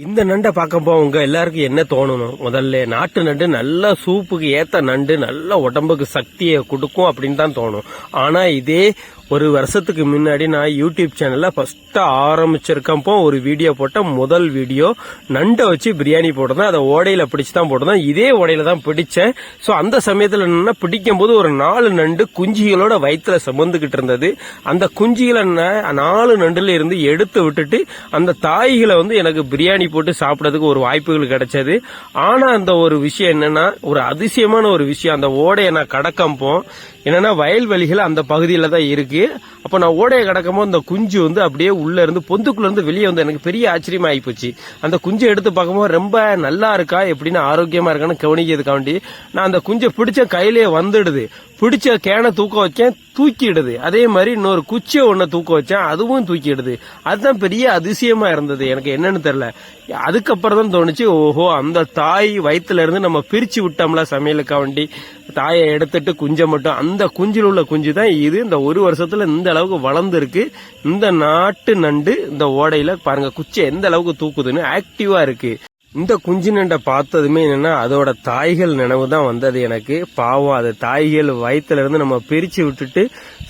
இந்த நண்டை பார்க்கப்போ உங்க எல்லாருக்கும் என்ன தோணணும் முதல்ல நாட்டு நண்டு நல்ல சூப்புக்கு ஏத்த நண்டு நல்ல உடம்புக்கு சக்தியை கொடுக்கும் அப்படின்னு தான் தோணும். ஆனா இதே ஒரு வருஷத்துக்கு முன்னாடி நான் யூடியூப் சேனலில் ஃபர்ஸ்ட் ஆரம்பிச்சிருக்கப்போ ஒரு வீடியோ போட்ட முதல் வீடியோ நண்டை வச்சு பிரியாணி போட்டிருந்தேன். அதை ஓடையில் பிடிச்சி தான் போட்டிருந்தேன். இதே ஓடையில் தான் பிடிச்சேன். ஸோ அந்த சமயத்தில் என்னென்னா பிடிக்கும் போது ஒரு நாலு நண்டு குஞ்சுகளோட வயிற்றில் சுமந்துக்கிட்டு இருந்தது. அந்த குஞ்சிகளை நான் நாலு நண்டுல இருந்து எடுத்து விட்டுட்டு அந்த தாய்களை வந்து எனக்கு பிரியாணி போட்டு சாப்பிட்றதுக்கு ஒரு வாய்ப்புகள் கிடைச்சது. ஆனால் அந்த ஒரு விஷயம் என்னென்னா ஒரு அதிசயமான ஒரு விஷயம். அந்த ஓடையை நான் கடக்கம்போம். என்னென்னா வயல்வெளிகள் அந்த பகுதியில் தான் இருக்கு. அப்போ நான் ஓடையை கிடக்கும்போது அந்த குஞ்சு வந்து அப்படியே உள்ள இருந்து பொந்துக்குள்ள இருந்து வெளியே வந்து எனக்கு பெரிய ஆச்சரியமா ஆயிப்போச்சு அந்த குஞ்சு எடுத்து பார்க்கும்போது ரொம்ப நல்லா இருக்கா எப்படின்னு ஆரோக்கியமா இருக்கான்னு கவனிக்கிறதுக்காண்டி நான் அந்த குஞ்சை பிடிச்ச கையிலேயே வந்துடுது. பிடிச்ச கேனை தூக்க வச்சேன் தூக்கிடுது. அதே மாதிரி இன்னொரு குச்சியை ஒன்ன தூக்க வச்சேன் அதுவும் தூக்கிடுது. அதுதான் பெரிய அதிசயமா இருந்தது. எனக்கு என்னன்னு தெரியல. அதுக்கப்புறம் தான் தோணுச்சு ஓஹோ அந்த தாய் வயிற்றுல இருந்து நம்ம பிரிச்சு விட்டோம்ல சமையலுக்கா வண்டி. தாயை எடுத்துட்டு குஞ்சை மட்டும். அந்த குஞ்சில் உள்ள குஞ்சு தான் இது. இந்த ஒரு வருஷத்துல இந்த அளவுக்கு வளர்ந்துருக்கு. இந்த நாட்டு நண்டு இந்த ஓடையில பாருங்க குச்சி எந்த அளவுக்கு தூக்குதுன்னு ஆக்டிவா இருக்கு. இந்த குஞ்சு நண்டை பார்த்ததுமே என்னன்னா அதோட தாய்கள் நினைவு தான் வந்தது எனக்கு. பாவம் அது தாய்கள் வயிற்றுலேருந்து நம்ம பிரித்து விட்டுட்டு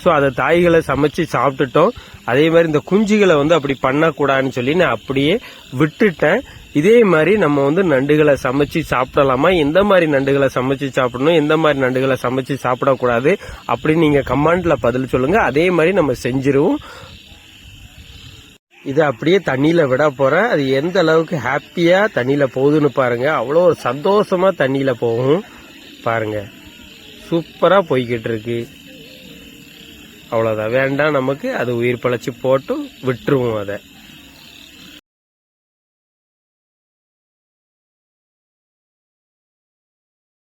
ஸோ அதை தாய்களை சமைச்சு சாப்பிட்டுட்டோம். அதே மாதிரி இந்த குஞ்சுகளை வந்து அப்படி பண்ணக்கூடாதுன்னு சொல்லி நான் அப்படியே விட்டுட்டேன். இதே மாதிரி நம்ம வந்து நண்டுகளை சமைச்சு சாப்பிடலாமா? எந்த மாதிரி நண்டுகளை சமைச்சு சாப்பிடணும்? எந்த மாதிரி நண்டுகளை சமைச்சு சாப்பிடக்கூடாது? அப்படின்னு நீங்க கமெண்ட்ல பதில் சொல்லுங்க. அதே மாதிரி நம்ம செஞ்சிருவோம். இதை அப்படியே தண்ணியில் விட போகிறேன் அது எந்த அளவுக்கு ஹாப்பியாக தண்ணியில் போகுதுன்னு பாருங்கள் அவ்வளோ ஒரு சந்தோஷமாக தண்ணியில் போகும். பாருங்கள் சூப்பராக போய்கிட்டு இருக்கு. அவ்வளோதான் வேண்டாம் நமக்கு. அது உயிர் பழச்சி போட்டு விட்டுருவோம் அதை.